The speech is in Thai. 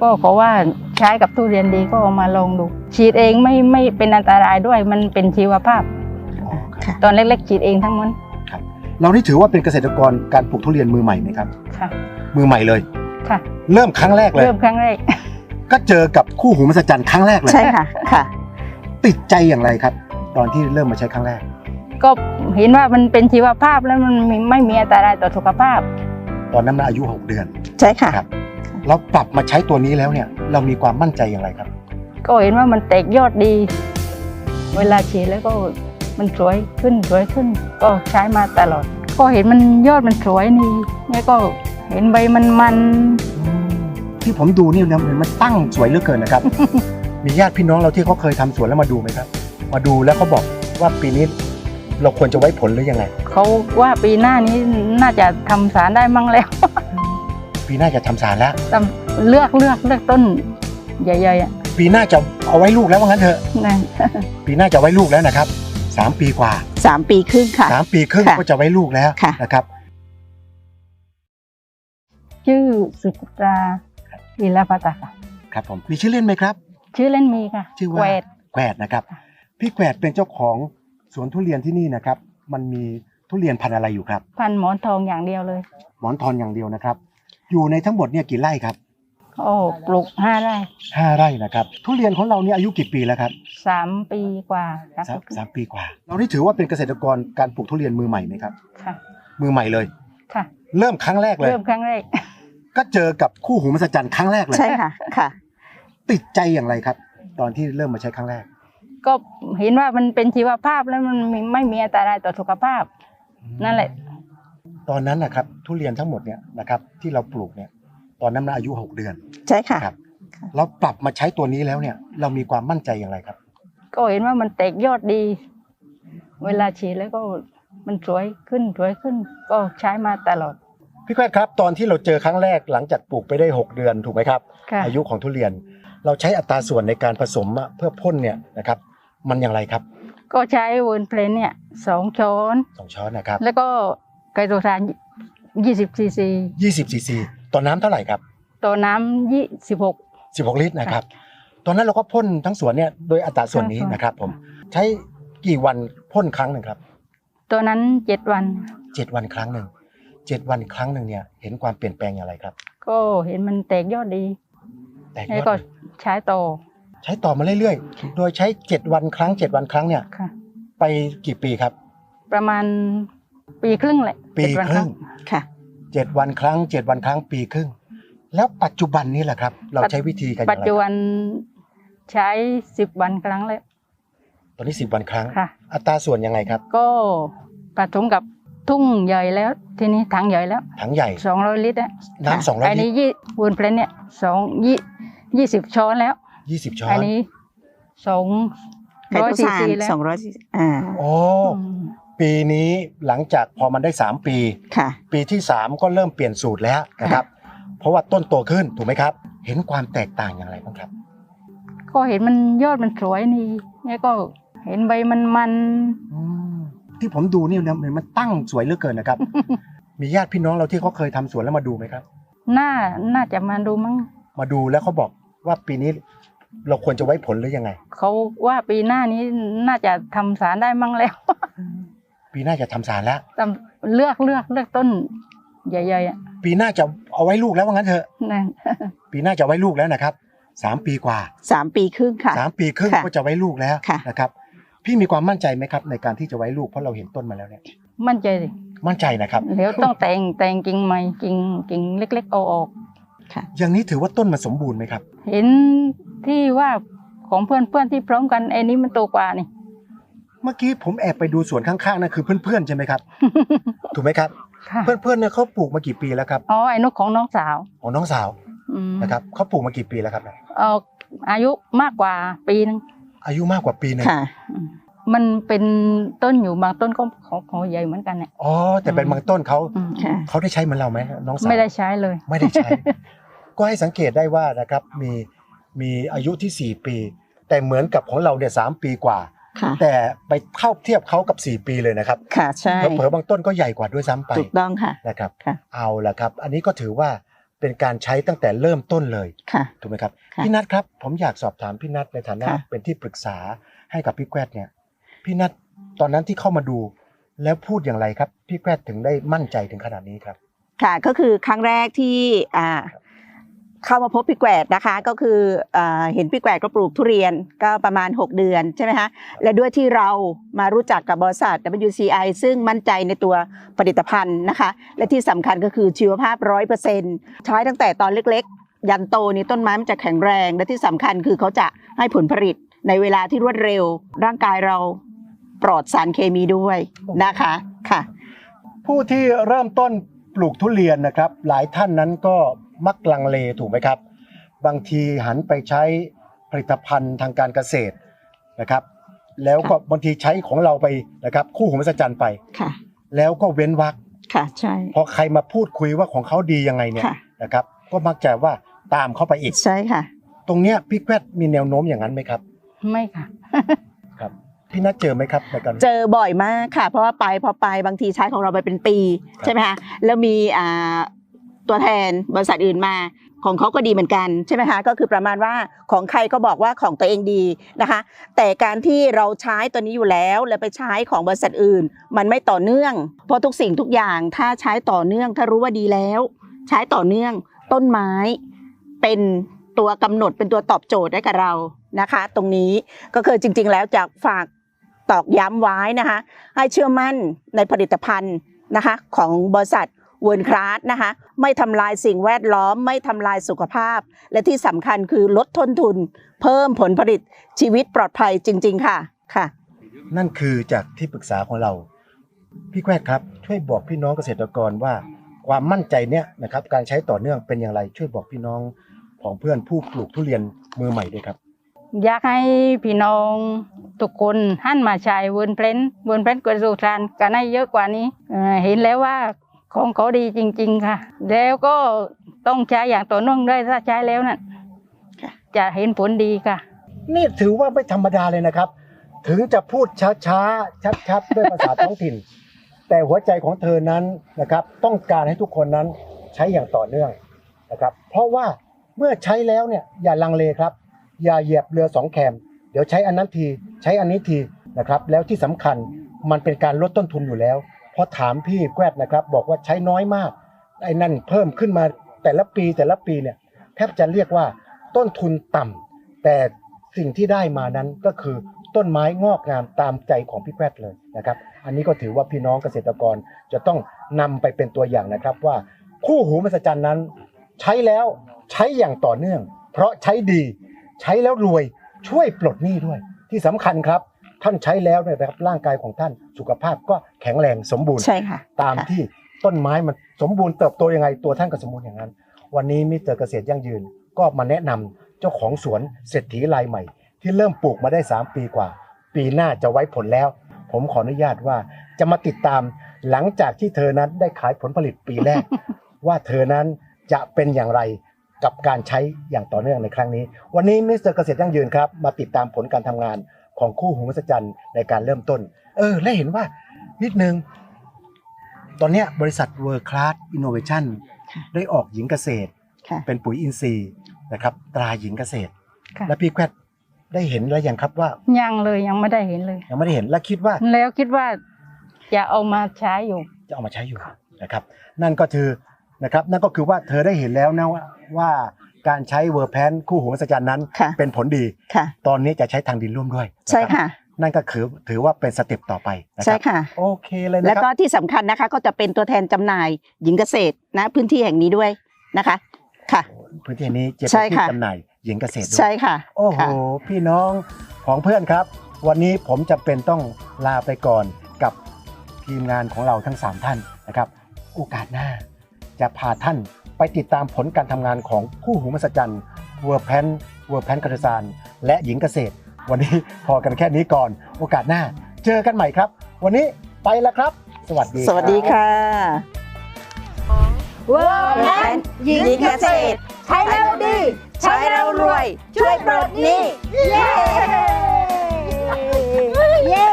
ก็เพราะว่าใช้กับทุเรียนดีก็เอามาลองดู ฉีดเองไม่ไม่เป็นอันตรายด้วยมันเป็นชีวภาพอ๋อครับค่ะตอนเล็กๆฉีดเองทั้งหมดเรานี่ถือว่าเป็นเกษตรกรการปลูกทุเรียนมือใหม่ไหมครับค่ะ มือใหม่เลยค่ะ เริ่มครั้งแรกเลย เริ่มครั้งแรก ก็เจอกับคู่หูมหัศจรรย์ครั้งแรกเลยใช่ค่ะค่ะ ติดใจอย่างไรครับ ตอนที่เริ่มมาใช้ครั้งแรก ก็เห็นว่ามันเป็นชีวภาพแล้วมันไม่ไม่มีอันตรายต่อสุขภาพ ตอนนั้นเราอายุ6เดือน ใช่ค่ะ ครับเราปรับมาใช้ตัวนี้แล้วเนี่ย เรามีความมั่นใจอย่างไรครับ ก็เห็นว่ามันแตกยอดดี เวลาฉีดแล้วก็มันสวยขึ้นสวยขึ้น ก็ใช้มาตลอด ก็เห็นมันยอดมันสวยนี่แล้วก็เห็นใบมันมันที่ผมดูนี่นะมันตั้งสวยเหลือเกินนะครับ มีญาติพี่น้องเราที่เขาเคยทำสวนแล้วมาดูไหมครับ มาดูแล้วเขาบอกว่าปีนี้เราควรจะไว้ผลหรือยังไงเขาว่าปีหน้านี้น่าจะทำสารได้มั่งแล้ว ปีหน้าจะทำสารแล้วแต่เลือกเลือกเลือกต้น ใหญ่ๆอะปีหน้าจะเอาไว้ลูกแล้วว่างั้นเถอะนั่นปีหน้าจะไว้ลูกแล้วนะครับสามปีกว่าสามปีครึ่งค่ะ สามปีครึ่งค่ะก็จะไว้ลูกแล้วค่ะ นะครับ ชื่อสุจิตราวิลาปตะค่ะ ครับผมมีชื่อเล่นไหมครับ ชื่อเล่นมีค่ะชื่อว่าแวด แกวดนะครับ ค่ะ พี่แกวดเป็นเจ้าของสวนทุเรียนที่นี่นะครับ มันมีทุเรียนพันธุ์อะไรอยู่ครับ พันหมอนทองอย่างเดียวเลย หมอนทองอย่างเดียวนะครับ อยู่ในทั้งหมดเนี่ยกี่ไร่ครับโอ้ปลูกห้าไร่ห้าไร่นะครับทุเรียนของเราเนี่ยอายุกี่ปีแล้วครับสามปีกว่าครับสามสามปีกว่า เรานี่ถือว่าเป็นเกษตรกรการปลูกทุเรียนมือใหม่ไหมครับค่ะมือใหม่เลยค่ะ เริ่มครั้งแรกเลย เริ่มครั้งแรก ก็เจอกับคู่หูมหัศจรรย์ครั้งแรกเลยใช่ค่ะค่ะ ติดใจอย่างไรครับ ตอนที่เริ่มมาใช้ครั้งแรก ก็เห็นว่ามันเป็นชีวภาพแล้วมันไม่ไม่มีอันตรายต่อสุขภาพ นั่นแหละ ตอนนั้นนะครับทุเรียนทั้งหมดเนี่ยนะครับที่เราปลูกเนี่ยตอนนั้นเราอายุ 6 เดือน ใช่ค่ะครับค่ะเราปรับมาใช้ตัวนี้แล้วเนี่ยเรามีความมั่นใจอย่างไรครับ ก็เห็นว่ามันแตกยอดดี เวลาฉีดแล้วก็มันสวยขึ้นสวยขึ้นก็ใช้มาตลอดพี่แควดครับตอนที่เราเจอครั้งแรกหลังจากปลูกไปได้ 6 เดือนถูกไหมครับค่ะอายุของทุเรียน เราใช้อัตราส่วนในการผสมอะเพื่อพ่นเนี่ยนะครับ มันอย่างไรครับ ก็ใช้เวิร์นเพลนเนี่ยสองช้อนสองช้อนนะครับ แล้วก็ ไกโตซานยี่สิบซีซี20ซีซีต่อน้ำเท่าไหร่ครับตัวน้ำยี่สิบหก 16 ลิตรนะครับ ตอนนั้นเราก็พ่นทั้งสวนเนี่ยโดยอัตราส่วนนี้ค่ะนะครับผม ใช้กี่วันพ่นครั้งหนึ่งครับ ตัวนั้นเจ็ดวัน เจ็ดวันครั้งหนึ่งเจ็ดวันครั้งหนึ่งเนี่ยเห็นความเปลี่ยนแปลงอย่างไรครับ ก็เห็นมันแตกยอดดี แตกยแล้วอดก็เลยใช้ต่อใช้ต่อมาเรื่อยๆ โดยใช้7วันครั้ง7วันครั้งเนี่ยค่ะ ไปกี่ปีครับ ประมาณ ปีครึ่งแหละปีเจ็ดวันครึ่งค่ะ7วันครั้ง7วันครั้งปีครึ่ง แล้วปัจจุบันนี้แหละครับ เราใช้วิธีกันอปัจย่างไรจุบันใช้สิบวันครั้งแล้วตอนนี้10วันครั้งค่ะอัตราส่วนยังไงครับ ก็ผสมกับทุ่งใหญ่แล้ว ทีนี้ถังใหญ่แล้วถังใหญ่สองร้อยลิตรอะน้ำสองร้อยอันลินี้ตรยี่เวิร์นเพลนเนี่ยสองยี่ยี่สิบช้อนแล้วยี่สิบช้ออันนนี้สองไข่ร้อยตุซีซานซีแล้วสองร้อยซีซีอ่าโอ้อืม ปีนี้หลังจากพอมันได้ 3 ปี ค่ะ ปีที่ 3 ก็เริ่มเปลี่ยนสูตรแล้วนะครับ เพราะว่าต้นโตขึ้นถูกไหมครับ เห็นความแตกต่างอย่างไรบ้างครับ ก็เห็นมันยอดมันสวยนี่แล้วก็เห็นใบมันมันอืมที่ผมดูนี่นะมันตั้งสวยเหลือเกินนะครับ มีญาติพี่น้องเราที่เขาเคยทำสวนแล้วมาดูไหมครับ น่าน่าจะมาดูมั้งมาดูแล้วเขาบอกว่าปีนี้เราควรจะไว้ผลหรือยังไง เขาว่าปีหน้านี้น่าจะทำสารได้มั่งแล้ว ปีหน้าจะทำสารแล้วแต่เลือกเลือกเลือกต้น ใหญ่ๆอะปีหน้าจะเอาไว้ลูกแล้วว่างั้นเถอะ นั่น ปีหน้าจะไว้ลูกแล้วนะครับสามปีกว่าสามปีครึ่งค่ะ สามปีครึ่งค่ะก็จะไว้ลูกแล้วค่ะ นะครับ พี่มีความมั่นใจไหมครับ ในการที่จะไว้ลูกเพราะเราเห็นต้นมาแล้วเนี่ย มั่นใจสิมั่นใจนะครับ เดี๋ยวต้องแต่งแต่งกิ่งใหม่กิ่งกิ่งเล็ก ๆ เอาออก อย่างนี้ถือว่าต้นมันสมบูรณ์ไหมครับ เห็นที่ว่าของเพื่อนเพื่อนๆที่พร้อมกันไอ้นี้มันโตกว่านี่ เมื่อกี้ผมแอบไปดูสวนข้างๆนั่นคือเพื่อนๆใช่ไหมครับ ถูกไหมครับ ค่ะเพื่อนๆเนี่ยเขาปลูกมากี่ปีแล้วครับอ๋อไอ้นกของน้องสาวของน้องสาวอืมนะครับเขาปลูกมากี่ปีแล้วครับเนี่ยเอาอายุมากกว่าปีนึงอายุมากกว่าปีหนึงค่ะ อืมมันเป็นต้นอยู่บางต้นก็ของของใหญ่เหมือนกันเนี่ยอ๋อแต่เป็นบางต้นเขาอืมค่ะ เขาได้ใช้เหมือนเราไหมน้องสาว ไม่ได้ใช้เลย ไม่ได้ใช้ ก็ให้สังเกตได้ว่านะครับมีมีอายุที่ 4 ปี แต่เหมือนกับของเราเนี่ยสามปีกว่าค่ะ แต่ไปเท่าเทียบเขากับ 4 ปีเลยนะครับ ค่ะใช่เผลอๆบางต้นก็ใหญ่กว่าด้วยซ้ำไปถูกต้องค่ะนะครับค่ะเอาละครับ อันนี้ก็ถือว่าเป็นการใช้ตั้งแต่เริ่มต้นเลยค่ะถูกไหมครับค่ะพี่นัทครับ ผมอยากสอบถามพี่นัทในฐานะค่ะเป็นที่ปรึกษาให้กับพี่แกวดเนี่ยพี่นัทตอนนั้นที่เข้ามาดู แล้วพูดอย่างไรครับ พี่แกวดถึงได้มั่นใจถึงขนาดนี้ครับ ค่ะก็คือครั้งแรกที่อ่า เข้ามาพบพี่แกวดนะคะ ก็คืออเห็นพี่แกวดก็ปลูกทุเรียนก็ประมาณ 6 เดือนใช่ไหมคะและด้วยที่เรามารู้จักกับบริษัท WCI ซึ่งมั่นใจในตัวผลิตภัณฑ์นะคะ และที่สำคัญก็คือชีวภาพร้อยเปอร์เซ็นต์ใช้ตั้งแต่ตอนเล็กๆ ยันโตนี่ต้นไม้มันจะแข็งแรง และที่สำคัญคือเขาจะให้ผลผลิตในเวลาที่รวดเร็ว ร่างกายเราปลอดสารเคมีด้วยนะคะค่ะ ผู้ที่เริ่มต้นปลูกทุเรียนนะครับ หลายท่านนั้นก็ มักลังเลถูกไหมครับ บางทีหันไปใช้ผลิตภัณฑ์ทางการเกษตรนะครับ แล้วก็บางทีใช้ของเราไปนะครับ คู่หูมหัศจรรย์ไปค่ะ แล้วก็เว้นวักค่ะใช่พอใครมาพูดคุยว่าของเขาดียังไงเนี่ยค่ะนะครับ ก็มักจะว่าตามเข้าไปอีกใช่ค่ะ ตรงเนี้ยพี่แกวดมีแนวโน้มอย่างนั้นไหมครับ ไม่ค่ะครับพี่นัทเจอไหมครับในการเจอบ่อยมากค่ะ เพราะว่าไปพอไปบางทีใช้ของเราไปเป็นปีครับใช่ไหมคะแล้วมีอ่า ตัวแทนบริษัทอื่นมาของเขาก็ดีเหมือนกันใช่ไหมคะก็คือประมาณว่าของใครก็บอกว่าของตัวเองดีนะคะ แต่การที่เราใช้ตัวนี้อยู่แล้วแล้วไปใช้ของบริษัทอื่น มันไม่ต่อเนื่อง เพราะทุกสิ่งทุกอย่างถ้าใช้ต่อเนื่อง ถ้ารู้ว่าดีแล้ว ใช้ต่อเนื่องต้นไม้เป็นตัวกำหนดเป็นตัวตอบโจทย์ให้กับเรานะคะ ตรงนี้ก็คือจริง ๆ แล้วจากฝากตอกย้ำไว้นะคะ ให้เชื่อมั่นในผลิตภัณฑ์นะคะของบริษัท เวิร์นคลาสนะคะไม่ทำลายสิ่งแวดล้อม ไม่ทำลายสุขภาพ และที่สำคัญคือลดต้นทุน เพิ่มผลผลิตชีวิตปลอดภัยจริง ๆ ค่ะค่ะ นั่นคือจากที่ปรึกษาของเรา พี่แกวดครับ ช่วยบอกพี่น้องเกษตรกรว่า ความมั่นใจเนี้ยนะครับการใช้ต่อเนื่องเป็นอย่างไร ช่วยบอกพี่น้องของเพื่อนผู้ปลูกทุเรียนมือใหม่ด้วยครับอยากให้พี่น้องทุกคนหันมาใช้เวิร์นเพลนเวิร์นเพลนกระสูทานกันให้เยอะกว่านี้เอ่อเห็นแล้วว่า ของเขาดีจริง ๆ ค่ะ แล้วก็ต้องใช้อย่างต่อเนื่องด้วยถ้าใช้แล้วนั่นค่ะจะเห็นผลดีค่ะ นี่ถือว่าไม่ธรรมดาเลยนะครับ ถึงจะพูดช้าๆชัดๆด้วยภาษาท้องถิ่น แต่หัวใจของเธอนั้นนะครับ ต้องการให้ทุกคนนั้นใช้อย่างต่อเนื่องนะครับ เพราะว่าเมื่อใช้แล้วเนี่ยอย่าลังเลครับ อย่าเหยียบเรือสองแคมเดี๋ยวใช้อันนั้นที ใช้อันนี้ทีนะครับ แล้วที่สำคัญมันเป็นการลดต้นทุนอยู่แล้วเพราะถามพี่แกวดนะครับ บอกว่าใช้น้อยมากไอ้นั่นเพิ่มขึ้นมาแต่ละปีแต่ละปีเนี่ยแทบจะเรียกว่าต้นทุนต่ำแต่สิ่งที่ได้มานั้นก็คือต้นไม้งอกงามตามใจของพี่แพทย์เลยนะครับ อันนี้ก็ถือว่าพี่น้องเกษตรกรจะต้องนำไปเป็นตัวอย่างนะครับว่าคู่หูมหัศจรรย์นั้น ใช้แล้วใช้อย่างต่อเนื่อง เพราะใช้ดี ใช้แล้วรวยช่วยปลดหนี้ด้วย ที่สำคัญครับ ท่านใช้แล้วเนี่ยนะครับร่างกายของท่านสุขภาพก็แข็งแรงสมบูรณ์ ใช่ค่ะ ตามที่ต้นไม้มันสมบูรณ์เติบโตยังไงตัวท่านก็สมบูรณ์อย่างนั้น วันนี้มิสเตอร์เกษตรยั่งยืน ก็มาแนะนำเจ้าของสวนเศรษฐีรายใหม่ ที่เริ่มปลูกมาได้ 3 ปีกว่า ปีหน้าจะไว้ผลแล้ว ผมขออนุญาตว่าจะมาติดตามหลังจากที่เธอนั้นได้ขายผลผลิตปีแรก ว่าเธอนั้นจะเป็นอย่างไรกับการใช้อย่างต่อเนื่องในครั้งนี้ วันนี้มิสเตอร์เกษตรยั่งยืนครับ มาติดตามผลการทำงาน ของคู่หูมหัศจรรย์ในการเริ่มต้น เออ และเห็นว่านิดนึง ตอนเนี้ยบริษัท World Class Innovation ค่ะได้ออกหญิงเกษตร ค่ะ เป็นปุ๋ยอินทรีย์นะครับ ตราหญิงเกษตร ค่ะ และพี่แควดได้เห็นแล้วยังครับว่ายังเลยยังไม่ได้เห็นเลย ยังไม่ได้เห็นและคิดว่าแล้วคิดว่าจะเอามาใช้อยู่ จะเอามาใช้อยู่นะครับ นั่นก็คือนะครับ นั่นก็คือว่าเธอได้เห็นแล้วนะว่าว่า การใช้เวอร์แพนคู่หูมหัศจรรย์นั้น ค่ะเป็นผลดี ค่ะ ตอนนี้จะใช้ทางดินร่วมด้วยนรับใช่ค่ะ นั่นก็คือถือว่าเป็นสเต็ปต่อไปนะคใช่รับค่ะ โอเคเลยนะแล้วคก็รับที่สำคัญนะคะก็จะเป็นตัวแทนจำหน่ายหญิงเกษตรนะพื้นที่แห่งนี้ด้วยนะคะค่ะ พื้นที่นี้จะเป็ใช่นที่ค่ะ จำหน่ายหญิงเกษตรด้วย ใช่ค่ะโอ้โห ค่ะ พี่น้องของเพื่อนครับ วันนี้ผมจะเป็นต้องลาไปก่อนกับทีมงานของเราทั้ง 3 ท่านนะครับ โอกาสหน้าจะพาท่าน ไปติดตามผลการทำงานของคู่หูมหัศจรรย์เวอร์แพนเวอร์แพนกัตซานและหญิงเกษตร วันนี้พอกันแค่นี้ก่อน โอกาสหน้า เจอกันใหม่ครับ วันนี้ไปแล้วครับ สวัสดีสวัสดีรับค่ะเวิร์กแพนหญิงเกษตร ใช้แล้วดี ใช้แล้วรวย ช่วยปลดหนี้ เย้